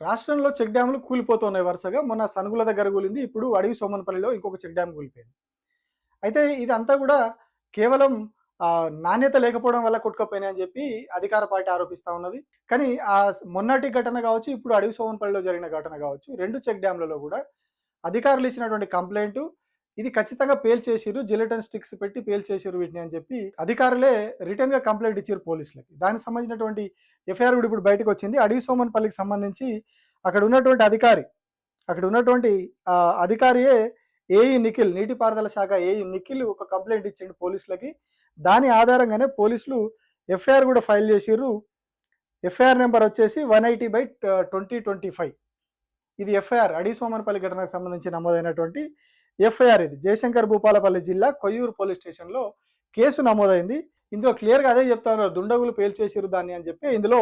రాష్ట్రంలో చెక్ డ్యాములు కూలిపోతున్నాయి వరుసగా. మొన్న సనుగుల దగ్గర కూలింది. ఇప్పుడు అడవి సోమన్పల్లిలో ఇంకొక చెక్ డ్యామ్ కూలిపోయింది. అయితే ఇదంతా కూడా కేవలం నాణ్యత లేకపోవడం వల్ల కొట్టుకపోయినాయి అని చెప్పి అధికార పార్టీ ఆరోపిస్తూ ఉన్నది. కానీ ఆ మొన్నటి ఘటన కావచ్చు ఇప్పుడు అడవి సోమన్పల్లిలో జరిగిన ఘటన కావచ్చు రెండు చెక్ డ్యామ్లలో కూడా అధికారులు ఇచ్చినటువంటి కంప్లైంట్ ఇది ఖచ్చితంగా పేల్ చేసిరు జిలెటన్ స్టిక్స్ పెట్టి పేల్ చేసిరు వీటిని అని చెప్పి అధికారులే రిటర్న్గా కంప్లైంట్ ఇచ్చారు పోలీసులకి. దానికి సంబంధించినటువంటి ఎఫ్ఐఆర్ కూడా ఇప్పుడు బయటకు వచ్చింది. అడవి సోమన్పల్లికి సంబంధించి అక్కడ ఉన్నటువంటి అధికారి అక్కడ ఉన్నటువంటి అధికారియే ఏఈ నిఖిల్ నీటిపారుదల శాఖ ఏఈ నిఖిల్ ఒక కంప్లైంట్ ఇచ్చిండు పోలీసులకి. దాని ఆధారంగానే పోలీసులు ఎఫ్ఐఆర్ కూడా ఫైల్ చేసిర్రు. ఎఫ్ఐఆర్ నెంబర్ వచ్చేసి one eighty by twenty twenty five. ఇది ఎఫ్ఐఆర్ అడి సోమన్పల్లి ఘటనకు సంబంధించి నమోదైనటువంటి ఎఫ్ఐఆర్ ఇది. జయశంకర్ భూపాలపల్లి జిల్లా కొయ్యూరు పోలీస్ స్టేషన్లో కేసు నమోదైంది. ఇందులో క్లియర్గా అదే చెప్తున్నారు. దుండగులు పేల్చేసిరు దాన్ని అని చెప్పి ఇందులో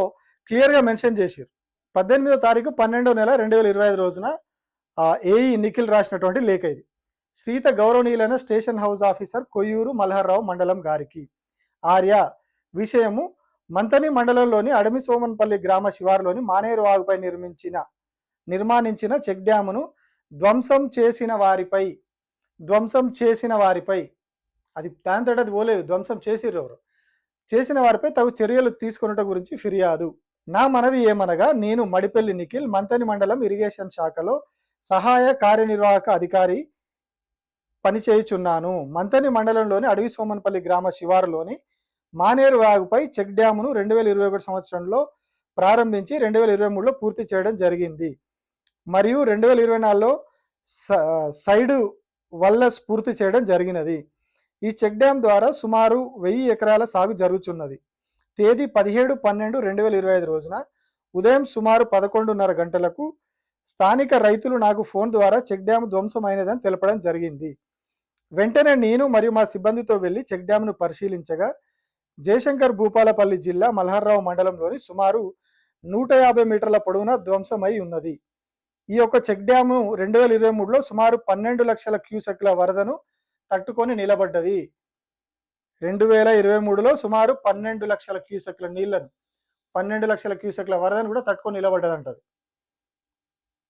క్లియర్గా మెన్షన్ చేసిరు పద్దెనిమిదో తారీఖు పన్నెండో నెల రెండు వేల ఇరవై ఐదు రోజున ఏఈ నిఖిల్ రాసినటువంటి లేఖ ఇది. శ్రీత గౌరవనీయులైన station house officer Koyyur Malharrao మండలం గారికి. ఆర్య విషయము మంతని మండలంలోని అడమి సోమన్పల్లి గ్రామ శివారులోని మానేరు వాగుపై నిర్మించిన నిర్మాణించిన చెక్ డ్యామును ధ్వంసం చేసిన వారిపై ధ్వంసం చేసిన వారిపై అది దాంతో అది పోలేదు ధ్వంసం చేసిర్రు ఎవరు? చేసిన వారిపై తగు చర్యలు తీసుకున్నట గురించి ఫిర్యాదు. నా మనవి ఏమనగా నేను మడిపల్లి నిఖిల్ మంతని మండలం ఇరిగేషన్ శాఖలో సహాయ కార్యనిర్వాహక అధికారి పనిచేయుచున్నాను. మంతని మండలంలోని అడవి సోమన్పల్లి గ్రామ శివారులోని మానేరు వాగుపై చెక్ డ్యామును రెండు వేల ఇరవై ఒకటి సంవత్సరంలో ప్రారంభించి రెండు వేల ఇరవై మూడులో పూర్తి చేయడం జరిగింది. మరియు రెండు వేల ఇరవై నాలుగులో స- సైడు వల్ల స్ఫూర్తి చేయడం జరిగినది. ఈ చెక్ డ్యాం ద్వారా సుమారు వెయ్యి ఎకరాల సాగు జరుగుతున్నది తేదీ పదిహేడు పన్నెండు రెండు వేల ఇరవై ఐదు రోజున ఉదయం సుమారు పదకొండున్నర గంటలకు స్థానిక రైతులు నాకు ఫోన్ ద్వారా చెక్ డ్యామ్ ధ్వంసమైనదని తెలపడం జరిగింది. వెంటనే నేను మరియు మా సిబ్బందితో వెళ్ళి చెక్ డ్యామ్ను పరిశీలించగా జయశంకర్ భూపాలపల్లి జిల్లా మల్హర్రావు మండలంలోని సుమారు నూట యాభై మీటర్ల పొడవున ధ్వంసమై ఉన్నది. ఈ యొక్క చెక్ డ్యాము రెండు వేల ఇరవై మూడులో సుమారు పన్నెండు లక్షల క్యూసెక్ల వరదను తట్టుకొని నిలబడ్డది. రెండు వేల ఇరవై మూడులో సుమారు పన్నెండు లక్షల క్యూసెక్ల నీళ్ళను పన్నెండు లక్షల క్యూసెక్ల వరదను కూడా తట్టుకొని నిలబడ్డదంటది.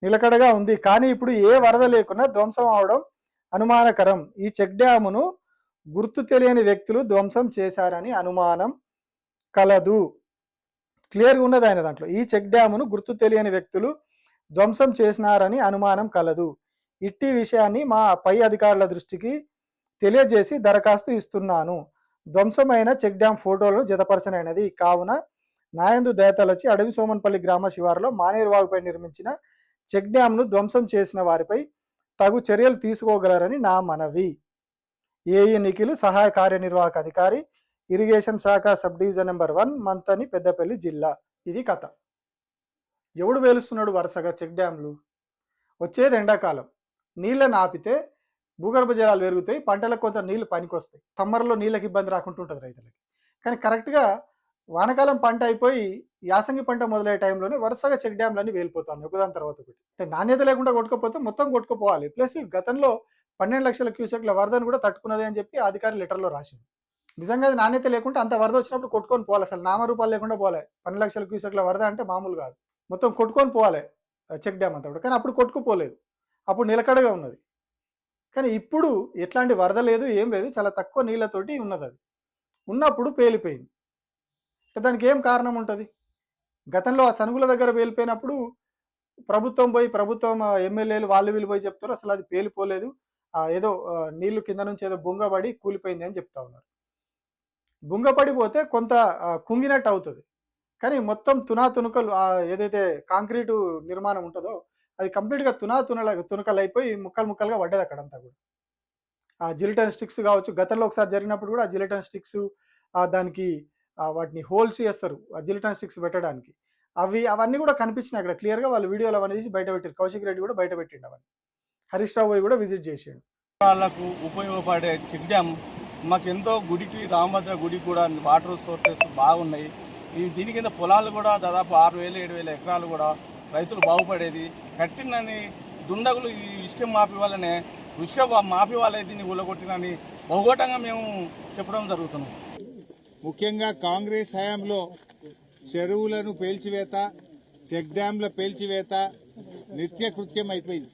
నిలకడగా ఉంది. కానీ ఇప్పుడు ఏ వరద లేకున్నా ధ్వంసం అవడం అనుమానకరం. ఈ చెక్ డ్యామును గుర్తు తెలియని వ్యక్తులు ధ్వంసం చేశారని అనుమానం కలదు. క్లియర్గా ఉన్నది ఆయన దాంట్లో. ఈ చెక్ డ్యామును గుర్తు తెలియని వ్యక్తులు ధ్వంసం చేసినారని అనుమానం కలదు. ఇట్టి విషయాన్ని మా పై అధికారుల దృష్టికి తెలియజేసి దరఖాస్తు ఇస్తున్నాను. ధ్వంసమైన చెక్ డ్యాం ఫోటోలను జతపరచనైనది. కావున నాయందు దయతలచి అడవి సోమన్పల్లి గ్రామ శివారులో మానేరువాగుపై నిర్మించిన చెక్ డ్యాంను ధ్వంసం చేసిన వారిపై తగు చర్యలు తీసుకోగలరని నా మనవి. ఏఈ నిఖిల్ సహాయ కార్యనిర్వాహక అధికారి ఇరిగేషన్ శాఖ sub division number one Manthani Peddapalli జిల్లా. ఇది కథ. ఎవడు వేలుస్తున్నాడు వరుసగా చెక్ డ్యాంలు వచ్చేది ఎండాకాలం. నీళ్ళని ఆపితే భూగర్భ జలాలు పెరుగుతాయి పంటలకు కొంత నీళ్ళు పనికొస్తాయి. సమ్మర్లో నీళ్ళకి ఇబ్బంది రాకుండా ఉంటుంది రైతులకి. కానీ కరెక్ట్గా వానకాలం పంట అయిపోయి యాసంగి పంట మొదలయ్యే టైంలోనే వరుసగా చెక్ డ్యాంలన్నీ వేలిపోతాను ఒకదాని తర్వాత ఒకటి. అంటే నాణ్యత లేకుండా కొట్టుకపోతే మొత్తం కొట్టుకుపోవాలి. ప్లస్ గతంలో పన్నెండు లక్షల క్యూసెక్ల వరదను కూడా తట్టుకున్నది అని చెప్పి అధికారి లెటర్లో రాసింది. నిజంగా అది నాణ్యత లేకుండా అంత వరద వచ్చినప్పుడు కొట్టుకొని పోవాలి. అసలు నామరూపాలు లేకుండా పోలే పన్నెండు లక్షల క్యూసెక్ల వరద అంటే మామూలు కాదు. మొత్తం కొట్టుకొని పోవాలి. చెక్ డ్యామ్ అంతా కూడా. కానీ అప్పుడు కొట్టుకుపోలేదు. అప్పుడు నిలకడగా ఉన్నది. కానీ ఇప్పుడు ఎట్లాంటి వరద లేదు ఏం లేదు. చాలా తక్కువ నీళ్ళతోటి ఉన్నది అది. ఉన్నప్పుడు పేలిపోయింది. దానికి ఏం కారణం ఉంటుంది? గతంలో ఆ సనుగుల దగ్గర పేలిపోయినప్పుడు ప్రభుత్వం పోయి ప్రభుత్వం ఎమ్మెల్యేలు వాళ్ళు వీళ్ళు పోయి చెప్తారు అసలు అది పేలిపోలేదు. ఏదో నీళ్ళు కింద నుంచి ఏదో బొంగబడి కూలిపోయింది అని చెప్తా ఉన్నారు. బొంగపడిపోతే కొంత కుంగినట్టు అవుతుంది. కానీ మొత్తం తునా తునకలు ఏదైతే కాంక్రీటు నిర్మాణం ఉంటుందో అది కంప్లీట్గా తునా తునల తునకలు అయిపోయి ముక్కలు ముక్కలుగా పడ్డది అక్కడంతా కూడా. ఆ జిలిటన్ స్టిక్స్ కావచ్చు గతంలో ఒకసారి జరిగినప్పుడు కూడా ఆ జిలిటన్ స్టిక్స్ దానికి వాటిని హోల్స్ చేస్తారు ఆ జిలిటన్ స్టిక్స్ పెట్టడానికి. అవి అవన్నీ కూడా కనిపించినాయి అక్కడ క్లియర్గా వాళ్ళు వీడియోలు అవన్నీ తీసి బయట పెట్టారు. కౌశిక్ రెడ్డి కూడా బయట పెట్టిండు అవన్నీ. హరీష్ రావు పోయి కూడా విజిట్ చేసిండు. వాళ్ళకు ఉపయోగపడే చెక్ డ్యామ్ మాకు ఎంతో గుడికి రామభద్ర గుడికి కూడా వాటర్ సోర్సెస్ బాగున్నాయి. ఈ దీని కింద పొలాలు కూడా దాదాపు ఆరు వేలు ఏడు వేల ఎకరాలు కూడా రైతులు బాగుపడేది. కట్టినని దుండగులు ఈ ఇష్టం మాపి వల్లనే ఇసుక మాపి వాళ్ళే దీన్ని ఊలగొట్టినని బహుగోటంగా మేము చెప్పడం జరుగుతున్నాం ముఖ్యంగా కాంగ్రెస్ హయాంలో చెరువులను పేల్చివేత చెక్ డ్యాంల పేల్చివేత నిత్యకృత్యం అయిపోయింది.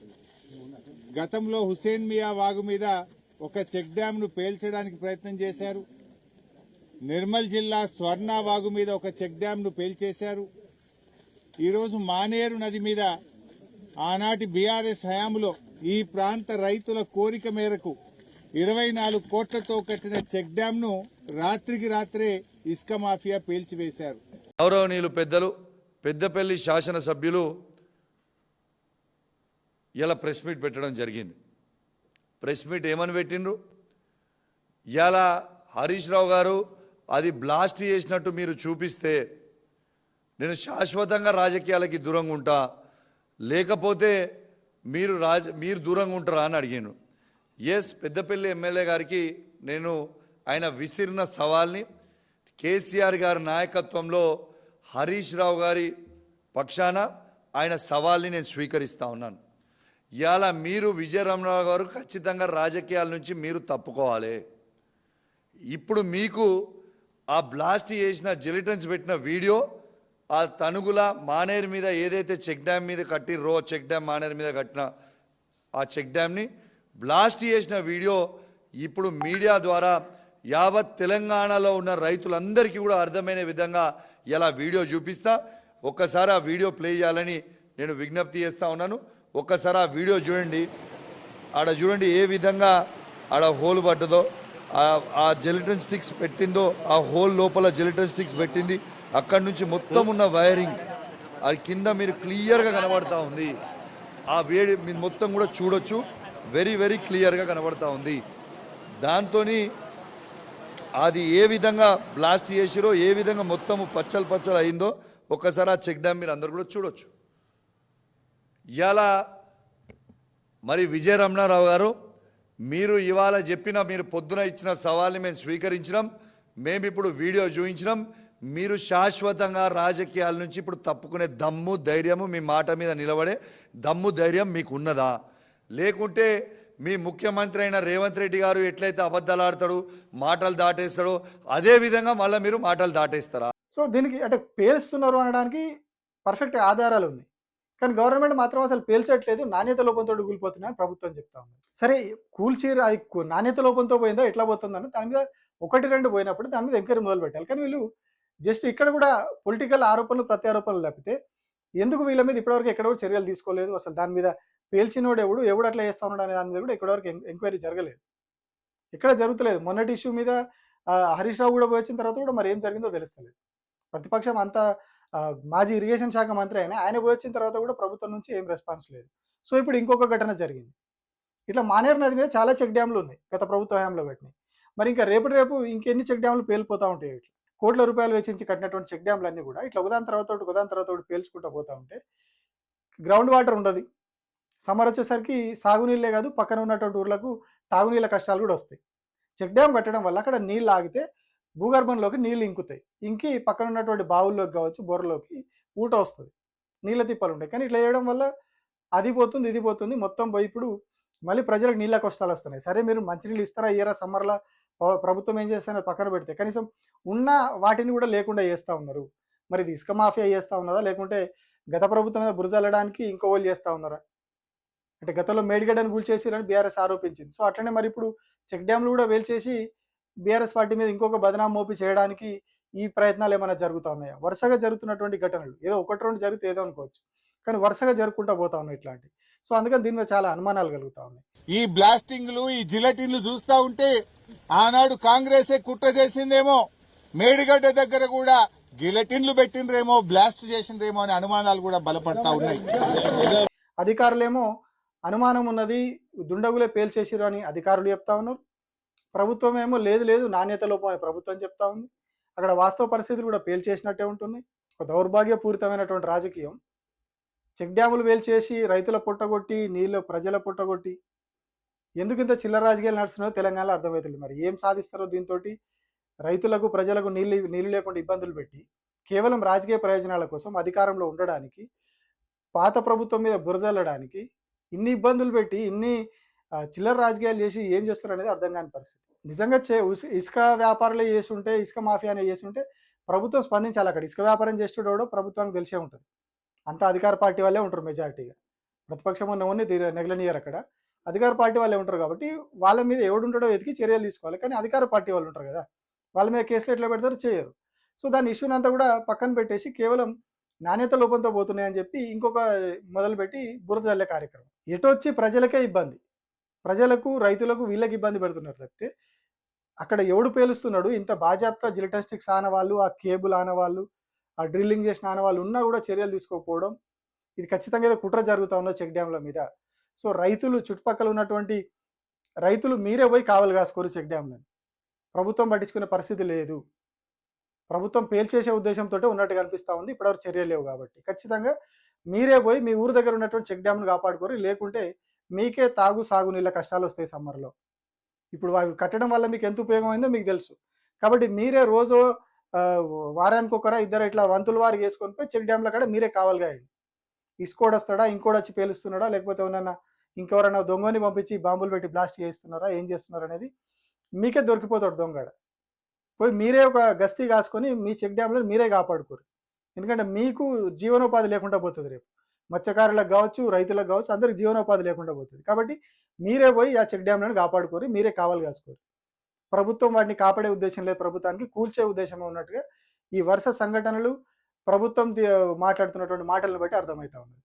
గతంలో హుసేన్ మియా వాగు మీద ఒక చెక్ డ్యాంను పేల్చడానికి ప్రయత్నం చేశారు. నిర్మల్ జిల్లా స్వర్ణ వాగు మీద ఒక చెక్ డ్యాంను పేల్చేశారు. ఈరోజు మానేరు నది మీద ఆనాటి బీఆర్ఎస్ హయాంలో ఈ ప్రాంత రైతుల కోరిక మేరకు ఇరవై నాలుగు కోట్లతో కట్టిన చెక్ డ్యాంను రాత్రికి రాత్రే ఇసుక మాఫియా పేల్చివేశారు. గౌరవనీయులు పెద్దలు పెద్దపల్లి శాసనసభ్యులు ఇలా ప్రెస్ మీట్ పెట్టడం జరిగింది. ప్రెస్ మీట్ ఏమని పెట్టిండ్రు? ఇలా హరీష్ రావు గారు అది బ్లాస్ట్ చేసినట్టు మీరు చూపిస్తే నేను శాశ్వతంగా రాజకీయాలకి దూరంగా ఉంటా. లేకపోతే మీరు రాజ మీరు దూరంగా ఉంటారా అని అడిగాను. ఎస్ పెద్దపల్లి ఎమ్మెల్యే గారికి నేను ఆయన విసిరిన సవాల్ని కేసీఆర్ గారి నాయకత్వంలో హరీష్ రావు గారి పక్షాన ఆయన సవాల్ని నేను స్వీకరిస్తా ఉన్నాను. ఇవాళ మీరు విజయరామరావు గారు ఖచ్చితంగా రాజకీయాల నుంచి మీరు తప్పుకోవాలి. ఇప్పుడు మీకు ఆ బ్లాస్ట్ చేసిన జిలిటన్స్ పెట్టిన వీడియో ఆ తనుగుల మానేరు మీద ఏదైతే చెక్ డ్యామ్ మీద కట్టిర్రో చెక్ డ్యామ్ మానేరు మీద కట్టిన ఆ చెక్ డ్యామ్ని బ్లాస్ట్ చేసిన వీడియో ఇప్పుడు మీడియా ద్వారా యావత్ తెలంగాణలో ఉన్న రైతులందరికీ కూడా అర్థమైన విధంగా ఇలా వీడియో చూపిస్తా. ఒక్కసారి ఆ వీడియో ప్లే చేయాలని నేను విజ్ఞప్తి చేస్తూ ఉన్నాను. ఒక్కసారి ఆ వీడియో చూడండి. ఆడ చూడండి ఏ విధంగా ఆడ హోల్ పడ్డదో. ఆ- జెలిటన్ స్టిక్స్ పెట్టిందో ఆ హోల్ లోపల జెలిటన్ స్టిక్స్ పెట్టింది. అక్కడి నుంచి మొత్తం ఉన్న వైరింగ్ అది కింద మీరు క్లియర్గా కనబడతా ఉంది. ఆ వేడి మీరు మొత్తం కూడా చూడొచ్చు. వెరీ వెరీ క్లియర్గా కనబడతా ఉంది. దాంతో అది ఏ విధంగా బ్లాస్ట్ చేసిరో ఏ విధంగా మొత్తం పచ్చలు పచ్చలు అయిందో ఒక్కసారి ఆ చెక్ డ్యామ్ మీరు అందరు కూడా చూడొచ్చు. ఇలా మరి విజయ రమణారావు గారు మీరు ఇవాళ చెప్పిన మీరు పొద్దున ఇచ్చిన సవాల్ని మేము స్వీకరించినాం. మేము ఇప్పుడు వీడియో చూపించినాం మీరు శాశ్వతంగా రాజకీయాల నుంచి ఇప్పుడు తప్పుకునే దమ్ము ధైర్యము మీ మాట మీద నిలబడే దమ్ము ధైర్యం మీకు ఉన్నదా లేకుంటే మీ ముఖ్యమంత్రి అయిన రేవంత్ రెడ్డి గారు ఎట్లయితే అబద్ధాలు ఆడతాడు మాటలు దాటేస్తాడో అదే విధంగా మళ్ళీ మీరు మాటలు దాటేస్తారా? సో దీనికి అంటే పేలుస్తున్నారు అనడానికి పర్ఫెక్ట్ ఆధారాలు ఉన్నాయి. కానీ గవర్నమెంట్ మాత్రం అసలు పేల్చట్లేదు. నాణ్యత లోపంతో కూలిపోతున్నాయని ప్రభుత్వం చెప్తా ఉంది. సరే కూల్చీర అది నాణ్యత లోపంతో పోయిందో ఎట్లా పోతుందని దాని మీద ఒకటి రెండు పోయినప్పుడు దాని మీద ఎంక్వైరీ మొదలు పెట్టాలి. కానీ వీళ్ళు జస్ట్ ఇక్కడ కూడా పొలిటికల్ ఆరోపణలు ప్రత్యారోపణలు తప్పితే ఎందుకు వీళ్ళ మీద ఇప్పటివరకు ఎక్కడ కూడా చర్యలు తీసుకోలేదు? అసలు దాని మీద పేల్చినోడు ఎవడు ఎవడు అట్లా చేస్తా ఉన్నాడు అనే దాని మీద కూడా ఇప్పటివరకు వరకు ఎంక్వైరీ జరగలేదు. ఇక్కడ జరుగుతలేదు. మొన్నటి ఇష్యూ మీద హరీష్ రావు కూడా పోయి వచ్చిన తర్వాత కూడా మరి ఏం జరిగిందో తెలుస్తలేదు. ప్రతిపక్షం అంతా మాజీ ఇరిగేషన్ శాఖ మంత్రి అయినా ఆయన పోయి వచ్చిన తర్వాత కూడా ప్రభుత్వం నుంచి ఏం రెస్పాన్స్ లేదు. సో ఇప్పుడు ఇంకొక ఘటన జరిగింది. ఇట్లా మానేరు నది మీద చాలా చెక్ డ్యామ్లు ఉన్నాయి గత ప్రభుత్వ హయాంలో పెట్టినాయి. మరి ఇంకా రేపు రేపు ఇంకెన్ని చెక్ డ్యామ్లు పేలిపోతూ ఉంటాయి ఇట్లా? కోట్ల రూపాయలు వెచ్చించి కట్టినటువంటి చెక్ డ్యామ్లు అన్నీ కూడా ఇట్లా ఉదాహరణ తర్వాత ఒకటి తర్వాత ఒకటి పేల్చుకుంటూ పోతూ ఉంటే గ్రౌండ్ వాటర్ ఉండదు. సమ్మర్ వచ్చేసరికి సాగునీళ్ళే కాదు పక్కన ఉన్నటువంటి ఊర్లకు తాగునీళ్ళ కష్టాలు కూడా వస్తాయి. చెక్ డ్యామ్ కట్టడం వల్ల అక్కడ నీళ్ళు ఆగితే భూగర్భంలోకి నీళ్ళు ఇంకుతాయి. ఇంకి పక్కన ఉన్నటువంటి బావుల్లోకి కావచ్చు బొర్రలోకి ఊట వస్తుంది. నీళ్ళ తిప్పలు ఉంటాయి. కానీ ఇట్లా చేయడం వల్ల అది పోతుంది ఇది పోతుంది మొత్తం పోయి ఇప్పుడు మళ్ళీ ప్రజలకు నీళ్ళ కష్టాలు వస్తున్నాయి. సరే మీరు మంచినీళ్ళు ఇస్తారా? ఇయ్యరా? సమ్మర్లో ప్రభుత్వం ఏం చేస్తారో పక్కన పెడితే కనీసం ఉన్న వాటిని కూడా లేకుండా చేస్తూ ఉన్నారు. మరి ఇది ఇసుక మాఫియా చేస్తూ ఉన్నదా? లేకుంటే గత ప్రభుత్వం మీద బురజల్లడానికి ఇంకో వాళ్ళు చేస్తూ ఉన్నారా? అంటే గతంలో మేడిగడ్డను కూల్చేసిరని బీఆర్ఎస్ ఆరోపించింది. సో అట్లనే మరి ఇప్పుడు చెక్ డ్యామ్లు కూడా వేల్చేసి బీఆర్ఎస్ పార్టీ మీద ఇంకొక బదనాం మోపి చేయడానికి ఈ ప్రయత్నాలు ఏమైనా జరుగుతూ ఉన్నాయా? వరుసగా జరుగుతున్నటువంటి ఘటనలు ఏదో ఒకటి రెండు జరిగితే ఏదో అనుకోవచ్చు. కానీ వరుసగా జరుపుకుంటా పోతా ఉన్నాయి ఇట్లాంటి. సో అందుకని దీని మీద చాలా అనుమానాలు కలుగుతా ఉన్నాయి. ఈ బ్లాస్టింగ్లు ఈ జిలటిన్లు చూస్తా ఉంటే ఆనాడు కాంగ్రెసే కుట్ర చేసిందేమో మేడిగడ్డ దగ్గర కూడా గిలటిన్లు పెట్టిండ్రేమో బ్లాస్ట్ చేసిండ్రేమో అనే అనుమానాలు కూడా బలపడతా ఉన్నాయి. అధికారులేమో అనుమానం ఉన్నది దుండగులే పేల్చేసిరు అని అధికారులు చెప్తా ఉన్నారు. ప్రభుత్వం ఏమో లేదు లేదు నాణ్యత లోపం అని ప్రభుత్వం చెప్తా ఉంది. అక్కడ వాస్తవ పరిస్థితులు కూడా పేల్చేసినట్టే ఉంటుంది. ఒక దౌర్భాగ్యపూరితమైనటువంటి రాజకీయం. చెక్ డ్యాములు వేల్చేసి రైతుల పుట్టగొట్టి నీళ్ళు ప్రజల పుట్టగొట్టి ఎందుకు ఇంత చిల్లర రాజకీయాలు నడుస్తున్నాయో తెలంగాణలో అర్థమవుతుంది మరి ఏం సాధిస్తారో దీంతో రైతులకు ప్రజలకు నీళ్ళు నీళ్ళు లేకుండా ఇబ్బందులు పెట్టి కేవలం రాజకీయ ప్రయోజనాల కోసం అధికారంలో ఉండడానికి పాత ప్రభుత్వం మీద బురదల్లడానికి ఇన్ని ఇబ్బందులు పెట్టి ఇన్ని చిల్లర రాజకీయాలు చేసి ఏం చేస్తారు అనేది అర్థం కాని పరిస్థితి. నిజంగా చే ఇసుక వ్యాపారాలు చేస్తుంటే ఇసుక మాఫియానే చేస్తుంటే ప్రభుత్వం స్పందించాలి అక్కడ. ఇసుక వ్యాపారం చేసేటోడో ప్రభుత్వానికి తెలిసే ఉంటుంది. అంతా అధికార పార్టీ వాళ్ళే ఉంటారు మెజారిటీగా. ప్రతిపక్షం ఉన్న ఓన్ని నెగలనియర్ అక్కడ. అధికార పార్టీ వాళ్ళే ఉంటారు కాబట్టి వాళ్ళ మీద ఎవడు ఉంటాడో వెతికి చర్యలు తీసుకోవాలి. కానీ అధికార పార్టీ వాళ్ళు ఉంటారు కదా! వాళ్ళ మీద కేసులు ఎట్లా పెడతారు చేయరు. సో దాని ఇష్యూని అంతా కూడా పక్కన పెట్టేసి కేవలం నాణ్యత లోపంతో పోతున్నాయని చెప్పి ఇంకొక మొదలుపెట్టి బురద జల్లే కార్యక్రమం. వచ్చి ప్రజలకే ఇబ్బంది. ప్రజలకు రైతులకు వీళ్ళకి ఇబ్బంది పెడుతున్నారు తప్పితే అక్కడ ఎవడు పేలుస్తున్నాడు? ఇంత బాజాప్తా జిలిటస్టిక్స్ ఆనవాళ్ళు ఆ కేబుల్ ఆనవాళ్ళు ఆ డ్రిల్లింగ్ చేసిన ఆనవాళ్ళు ఉన్నా కూడా చర్యలు తీసుకోకపోవడం ఇది ఖచ్చితంగా ఏదో కుట్ర జరుగుతూ ఉన్న చెక్ డ్యాంల మీద. సో రైతులు చుట్టుపక్కల ఉన్నటువంటి రైతులు మీరే పోయి కావలు కాసుకోరు చెక్ డ్యాంలను ప్రభుత్వం పట్టించుకునే పరిస్థితి లేదు. ప్రభుత్వం పేల్చేసే ఉద్దేశంతో ఉన్నట్టు కనిపిస్తూ ఉంది. ఇప్పటివరకు చర్యలు లేవు కాబట్టి. ఖచ్చితంగా మీరే పోయి మీ ఊరు దగ్గర ఉన్నటువంటి చెక్ డ్యామ్ను కాపాడుకోరు. లేకుంటే మీకే తాగు సాగునీళ్ళ కష్టాలు వస్తాయి సమ్మర్లో. ఇప్పుడు అవి కట్టడం వల్ల మీకు ఎంత ఉపయోగం అయిందో మీకు తెలుసు. కాబట్టి మీరే రోజు వారానికి ఒకరా ఇద్దరు ఇట్లా వంతుల వారు వేసుకొని పోయి చెక్ డ్యామ్ల కాడ మీరే కావాలిగా ఇసుకోడు వస్తాడా ఇంకోటి వచ్చి పేలుస్తున్నాడా లేకపోతే ఏమన్నా ఇంకెవరైనా దొంగని పంపించి బాంబులు పెట్టి బ్లాస్ట్ చేస్తున్నారా ఏం చేస్తున్నారు అనేది మీకే దొరికిపోతాడు దొంగడ. పోయి మీరే ఒక గస్తీ కాసుకొని మీ చెక్ డ్యామ్లో మీరే కాపాడుకోరు. ఎందుకంటే మీకు జీవనోపాధి లేకుండా పోతుంది రేపు. మత్స్యకారులకు కావచ్చు రైతులకు కావచ్చు అందరికి జీవనోపాధి లేకుండా పోతుంది. కాబట్టి మీరే పోయి ఆ చెక్ డ్యామ్లను కాపాడుకోరు మీరే కావాలి కాసుకోరు. ప్రభుత్వం వాటిని కాపాడే ఉద్దేశం లేదు ప్రభుత్వానికి కూల్చే ఉద్దేశమే ఉన్నట్టుగా ఈ వరుస సంఘటనలు ప్రభుత్వం మాట్లాడుతున్నటువంటి మాటలను బట్టి అర్థమవుతా ఉంది